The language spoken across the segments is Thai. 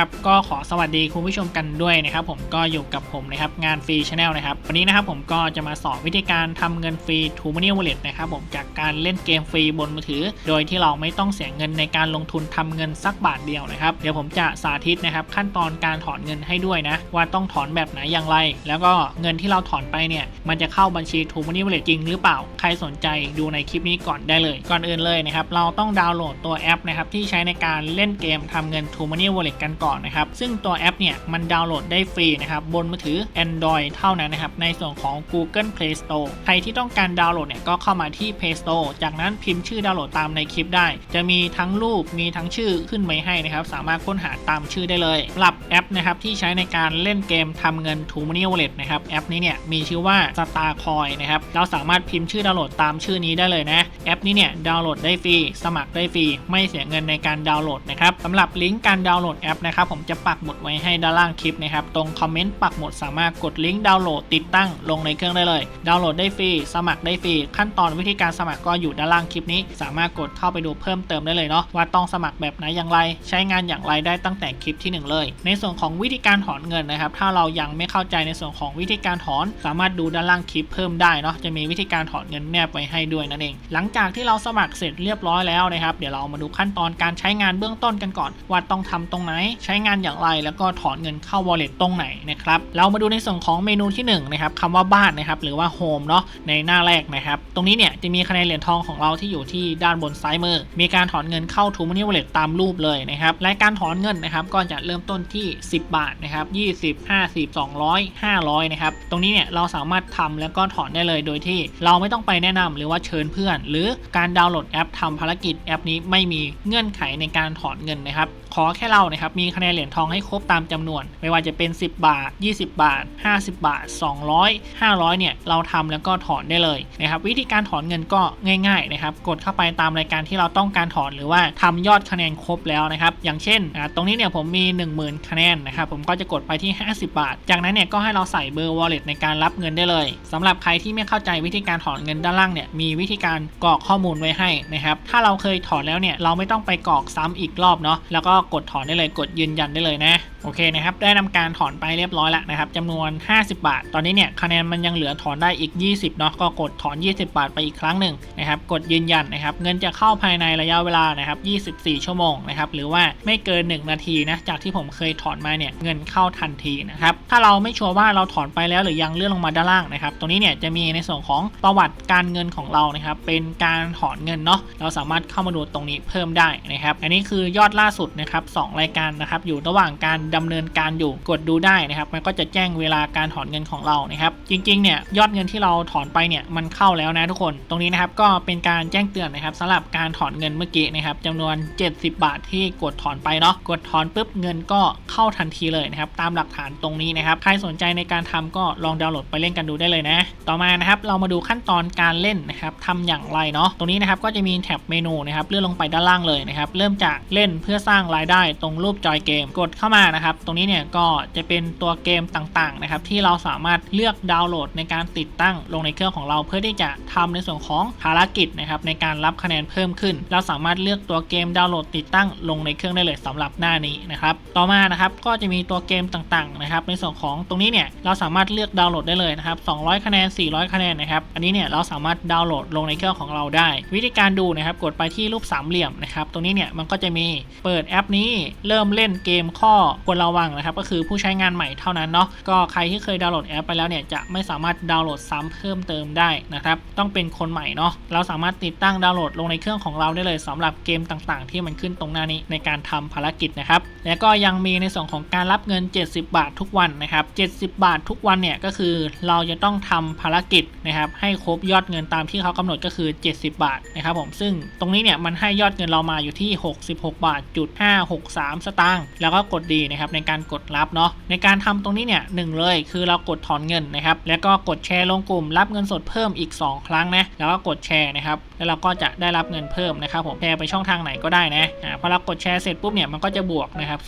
ครับก็ขอสวัสดีคุณผู้ชมกันด้วยนะครับผมก็อยู่กับผมนะครับงานฟรีชาแนลนะครับวันนี้นะครับผมก็จะมาสอนวิธีการทำเงินฟรีทูมานี่วอลเล็ตนะครับผมจากการเล่นเกมฟรีบนมือถือ โดยที่เราไม่ต้องเสียเงินในการลงทุนทำเงินสักบาทเดียวนะครับเดี๋ยวผมจะสาธิตนะครับขั้นตอนการถอนเงินให้ด้วยนะว่าต้องถอนแบบไหนอย่างไร แล้วก็เงินที่เราถอนไปเนี่ยมันจะเข้าบัญชีทูมานี่วอลเล็ตจริงหรือเปล่าใครสนใจดูในคลิปนี้ก่อนได้เลย ก่อนอื่นเลยนะครับเราต้องดาวน์โหลดตัวแอปนะครับที่ใช้ในการเล่นเกมทำเงิน t ูมานี่ Wallet กันก่อนนะครับ ซึ่งตัวแอปเนี่ยมันดาวน์โหลดได้ฟรีนะครับบนมือถือ Android เท่านั้นนะครับในส่วนของ Google Play Store ใครที่ต้องการดาวน์โหลดเนี่ยก็เข้ามาที่ Play Store จากนั้นพิมพ์ชื่อดาวน์โหลดตามในคลิปได้ จะมีทั้งรูปมีทั้งชื่อขึ้นไว้ให้นะครับสามารถค้นหาตามชื่อได้เลยสำหรับแอปนะครับที่ใช้ในการเล่นเกมทำเงิน t ูมานี่ Wallet นะครับแอปนี้เนี่ยมีชื่อว่า Starcoin นะครับเราสามารถพิมพ์ชื่อดาวน์โหลดตามชื่อนี้ได้เลยนะแอปนี้เนี่ยดาวน์โหลดได้ฟรีสมัครได้ฟรี ไม่เสียเงินในการดาวน์โหลดนะครับสำหรับลิงก์การดาวน์โหลดแอปนะครับครับผมจะปักหมุดไว้ให้ด้านล่างคลิปนะครับตรงคอมเมนต์ปักหมุดสามารถกดลิงก์ดาวน์โหลดติดตั้งลงในเครื่องได้เลย ดาวน์โหลดได้ฟรีสมัครได้ฟรีขั้นตอนวิธีการสมัครก็อยู่ด้านล่างคลิปนี้ สามารถกดเข้าไปดูเพิ่มเติมได้เลยเนาะว่าต้องสมัครแบบไหนอย่างไร ใช้งานอย่างไรได้ตั้งแต่คลิปที่หนึ่งเลย ในส่วนของวิธีการถอนเงินนะครับถ้าเรายังไม่เข้าใจในส่วนของวิธีการถอน สามารถดูด้านล่างคลิปเพิ่มได้เนาะจะมีวิธีการถอนเงินแนบไว้ให้ด้วยนั่นเอง หลังจากที่เราสมัครเสร็จเรียบร้อยแล้วนะครับเดี๋ยวเรามาดูขั้นตอนการใช้งานเบื้องต้นกันก่อนว่าต้องทำตรงไหนใช้งานอย่างไร แล้วก็ถอนเงินเข้า wallet ตรงไหนนะครับ เรามาดูในส่วนของเมนูที่1นงนะครับคำว่าบ้านนะครับหรือว่า home เนาะในหน้าแรกนะครับ ตรงนี้เนี่ยจะมีคะแนนเหรียญทองของเราที่อยู่ที่ด้านบนซ้ายมือ มีการถอนเงินเข้า t ู Money Wallet ตามรูปเลยนะครับและการถอนเงินนะครับก็จะเริ่มต้นที่ 10 บาทนะครับ20 50 200 500นะครับตรงนี้เนี่ยเราสามารถทำแล้วก็ถอนได้เลยโดยที่เราไม่ต้องไปแนะนำหรือว่าเชิญเพื่อน หรือการดาวน์โหลดแอปทำภารกิจแอปนี้ไม่มีเงื่อนไขในการถอนเงินนะครับขอแค่เรานะครับมีคะแนนเหรียญทองให้ครบตามจำนวน ไม่ว่าจะเป็น 10 บาท 20 บาท 50 บาท 200 500 เนี่ย เราทำแล้วก็ถอนได้เลยนะครับ วิธีการถอนเงินก็ง่ายๆนะครับ กดเข้าไปตามรายการที่เราต้องการถอนหรือว่าทำยอดคะแนนครบแล้วนะครับ อย่างเช่น ตรงนี้เนี่ยผมมี 10,000 คะแนนนะครับ ผมก็จะกดไปที่ 50 บาท จากนั้นเนี่ยก็ให้เราใส่เบอร์ wallet ในการรับเงินได้เลยสำหรับใครที่ไม่เข้าใจวิธีการถอนเงินด้านล่างเนี่ยมีวิธีการกรอกข้อมูลไว้ให้นะครับ ถ้าเราเคยถอนแล้วเนี่ยเราไม่ต้องไปกรอกซ้ำอีกรอบเนาะแล้วก็กดถอนได้เลยกดยืนยันได้เลยนะ โอเคนะครับ ได้ทำการถอนไปเรียบร้อยแล้วนะครับจำนวน 50 บาท ตอนนี้เนี่ยคะแนนมันยังเหลือถอนได้อีก 20เนาะก็กดถอน 20 บาทไปอีกครั้งหนึ่งนะครับ กดยืนยันนะครับ เงินจะเข้าภายในระยะเวลานะครับ 24 ชั่วโมงนะครับ หรือว่าไม่เกิน 1 นาทีนะ จากที่ผมเคยถอนมาเนี่ย เงินเข้าทันทีนะครับ ถ้าเราไม่ชัวร์ว่าเราถอนไปแล้วหรือยังเลื่อนลงมาด้านล่างนะครับ ตรงนี้เนี่ยจะมีในส่วนของประวัติการเงินของเรานะครับ เป็นการถอนเงินเนาะ เราสามารถเข้ามาดูตรงนี้เพิ่มได้นะครับ อันนี้คือยอดล่าสุดนะครับสรายการนะครับ อยู่ระหว่างการดำเนินการอยู่กดดูได้นะครับมันก็จะแจ้งเวลาการถอนเงินของเรานะครับจริงๆเนี่ยยอดเงินที่เราถอนไปเนี่ยมันเข้าแล้วนะทุกคน ตรงนี้นะครับก็เป็นการแจ้งเตือนนะครับสำหรับการถอนเงินเมื่อกี้นะครับจำนวน 70 บาทที่กดถอนไปเนาะกดถอนปุ๊บเงินก็เข้าทันทีเลยนะครับตามหลักฐานตรงนี้นะครับใครสนใจในการทำก็ลองดาวน์โหลดไปเล่นกันดูได้เลยนะ ต่อมานะครับเรามาดูขั้นตอนการเล่นนะครับทำอย่างไรเนาะตรงนี้นะครับก็จะมีแท็บเมนูนะครับเลื่อนลงไปด้านล่างเลยนะครับเริ่มจากเล่นเพื่อสร้างรายได้ตรงรูปจอยเกมกดเข้ามานะครับตรงนี้เนี่ยก็จะเป็นตัวเกมต่างๆนะครับที่เราสามารถเลือกดาวน์โหลดในการติดตั้งลงในเครื่องของเราเพื่อที่จะทำในส่วนของภารกิจนะครับในการรับคะแนนเพิ่มขึ้น เราสามารถเลือกตัวเกมดาวน์โหลดติดตั้งลงในเครื่องได้เลยสำหรับหน้านี้นะครับ ต่อมานะครับก็จะมีตัวเกมต่างๆนะครับในส่วนของตรงนี้เนี่ยเราสามารถเลือกดาวน์โหลดได้เลยนะครับ 200 คะแนน 400 คะแนนนะครับ อันนี้เนี่ยเราสามารถดาวน์โหลดลงในเครื่องของเราได้ วิธีการดูนะครับกดไปที่รูปสามเหลี่ยมนะครับ ตรงนี้เนี่ยมันก็จะมีเปิดแอปนี้เริ่มเล่นเกมข้อควรระวังนะครับก็คือผู้ใช้งานใหม่เท่านั้นเนาะก็ใครที่เคยดาวน์โหลดแอปไปแล้วเนี่ยจะไม่สามารถดาวน์โหลดซ้ำเพิ่มเติมได้นะครับต้องเป็นคนใหม่เนาะเราสามารถติดตั้งดาวน์โหลดลงในเครื่องของเราได้เลยสำหรับเกมต่างๆ ที่มันขึ้นตรงหน้านี้ในการทำภารกิจนะครับแล้วก็ยังมีในส่วนของการรับเงิน 70 บาททุกวันนะครับ70 บาททุกวันเนี่ยก็คือเราจะต้องทำภารกิจนะครับให้ครบยอดเงินตามที่เขากำหนดก็คือ 70 บาทนะครับผมซึ่งตรงนี้เนี่ยมันให้ยอดเงินเรามาอยู่ที่ 66 บาทจุด563 สตางค์แล้วก็กดดีนะครับในการกดรับเนาะในการทำตรงนี้เนี่ยหนึ่งเลยคือเรากดถอนเงินนะครับแล้วก็กดแชร์ลงกลุ่มรับเงินสดเพิ่มอีก 2 ครั้งนะแล้วก็กดแชร์นะครับแล้วเราก็จะได้รับเงินเพิ่มนะครับผมแชร์ไปช่องทางไหนก็ได้นะอ่าพอเรากดแชร์เสร็จปุ๊บเนี่ยมันก็จะบวกนะครับ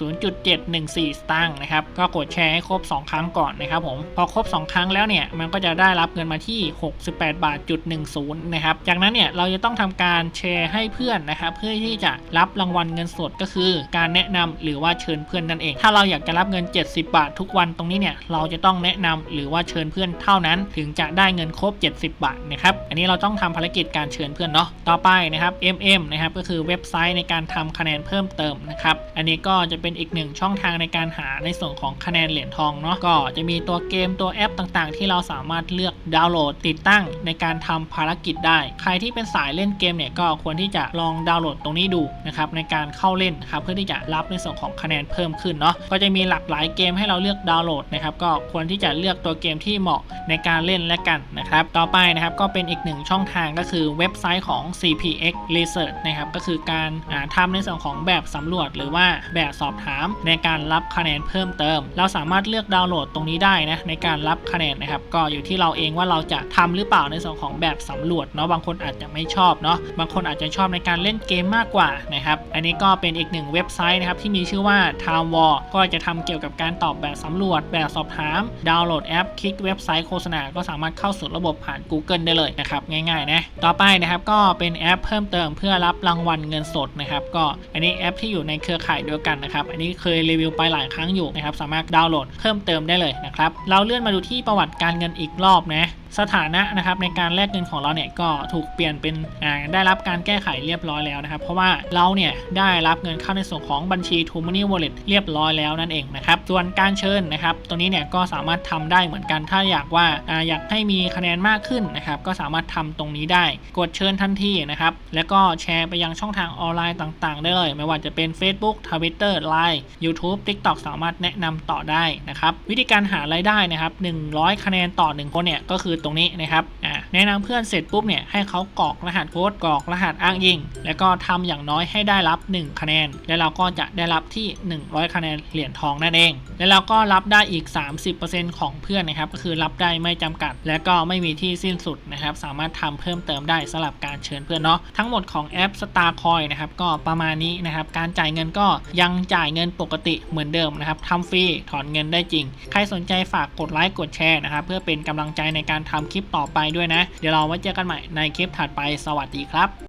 0.714 สตางค์นะครับก็กดแชร์ให้ครบ 2 ครั้งก่อนนะครับผมพอครบ 2 ครั้งแล้วเนี่ยมันก็จะได้รับเงินมาที่ 68 บาทจุด10นะครับจากนั้นเนี่ยเราจะต้องทำการแชร์ให้เพื่อนนะครับเพื่อที่จะรับรางวัลเงินสดก็คือ การแนะนำหรือว่าเชิญเพื่อนนั่นเอง ถ้าเราอยากจะรับเงิน 70 บาททุกวันตรงนี้เนี่ยเราจะต้องแนะนำหรือว่าเชิญเพื่อนเท่านั้น ถึงจะได้เงินครบ 70 บาทนะครับอันนี้เราต้องทำภารกิจการเชิญพื่อนเนาะต่อไปนะครับ MM นะครับก็คือเว็บไซต์ในการทำคะแนนเพิ่มเติมนะครับอันนี้ก็จะเป็นอีกหนึ่งช่องทางในการหาในส่วนของคะแนนเหรียญทองเนาะก็จะมีตัวเกมตัวแอปต่างๆ ที่เราสามารถเลือกดาวน์โหลดติดตั้งในการทำภารกิจได้ ใครที่เป็นสายเล่นเกมเนี่ยก็ควรที่จะลองดาวน์โหลดตรงนี้ดูนะครับในการเข้าเล่นครับเพื่อที่จะรับในส่วนของคะแนนเพิ่มขึ้นเนาะก็จะมีหลากหลายเกมให้เราเลือกดาวน์โหลดนะครับก็ควรที่จะเลือกตัวเกมที่เหมาะในการเล่นและกันนะครับต่อไปนะครับก็เป็นอีกหนึ่งช่องทางก็คือเว็บไซต์ของ CPX Research นะครับก็คือการาทำในส่วนของแบบสำรวจ หรือว่าแบบสอบถามในการรับคะแนนเพิ่มเติม เราสามารถเลือกดาวน์โหลดตรงนี้ได้นะในการรับคะแนนนะครับก็อยู่ที่เราเองว่าเราจะทำหรือเปล่าในส่วนของแบบสำรวจเนาะบางคนอาจจะไม่ชอบเนาะบางคนอาจจะชอบในการเล่นเกมมากกว่านะครับอันนี้ก็เป็นอีกหนึ่งเว็บไซต์นะครับที่มีชื่อว่า Time War ก็จะทำเกี่ยวกับการตอบแบบสำรวจ แบบสอบถาม ดาวน์โหลดแอปคลิกเว็บไซต์โฆษณาก็สามารถเข้าสู่ระบบผ่าน Google ได้เลยนะครับง่ายๆนะต่อไปนะครับก็เป็นแอปเพิ่มเติมเพื่อรับรางวัลเงินสดนะครับก็อันนี้แอปที่อยู่ในเครือข่ายเดียวกันนะครับอันนี้เคยรีวิวไปหลายครั้งอยู่นะครับสามารถดาวน์โหลดเพิ่มเติมได้เลยนะครับเราเลื่อนมาดูที่ประวัติการเงินอีกรอบนะสถานะนะครับในการแลกเงินของเราเนี่ยก็ถูกเปลี่ยนเป็นได้รับการแก้ไขเรียบร้อยแล้วนะครับ เพราะว่าเราเนี่ยได้รับเงินเข้าในส่วนของบัญชี t o Money Wallet เรียบร้อยแล้วนั่นเองนะครับส่วนการเชิญนะครับตรงนี้เนี่ยก็สามารถทำได้เหมือนกันถ้าอยากว่าออยากให้มีคะแนนมากขึ้นนะครับก็สามารถทำตรงนี้ได้ กดเชิญทันทีนะครับแล้วก็แชร์ไปยังช่องทางออนไลน์ต่าง ๆ ได้เลย ไม่ว่าจะเป็น Facebook Twitter Line YouTube TikTok สามารถแนะนำต่อได้นะครับวิธีการหารายได้นะครับ100 คะแนนต่อ 1 คนเนี่ยก็คือตรงนี้นะครับ แนะนำเพื่อนเสร็จปุ๊บเนี่ยให้เขากรอกรหัสโค้ดกรอกรหัสอ้างอิง แล้วก็ทำอย่างน้อยให้ได้รับ 1 คะแนน แล้วเราก็จะได้รับที่ 100 คะแนนเหรียญทองนั่นเอง แล้วเราก็รับได้อีก 30%ของเพื่อนนะครับก็คือรับได้ไม่จำกัด และก็ไม่มีที่สิ้นสุดนะครับสามารถทำเพิ่มเติมได้สำหรับการเชิญเพื่อนเนาะทั้งหมดของแอป Starcoin นะครับก็ประมาณนี้นะครับการจ่ายเงินก็ยังจ่ายเงินปกติเหมือนเดิมนะครับทำฟรีถอนเงินได้จริง ใครสนใจฝากกดไลค์กดแชร์นะครับเพื่อเป็นกำลังใจในการทำคลิปต่อไปด้วยนะเดี๋ยวเราไว้เจอกันใหม่ในคลิปถัดไปสวัสดีครับ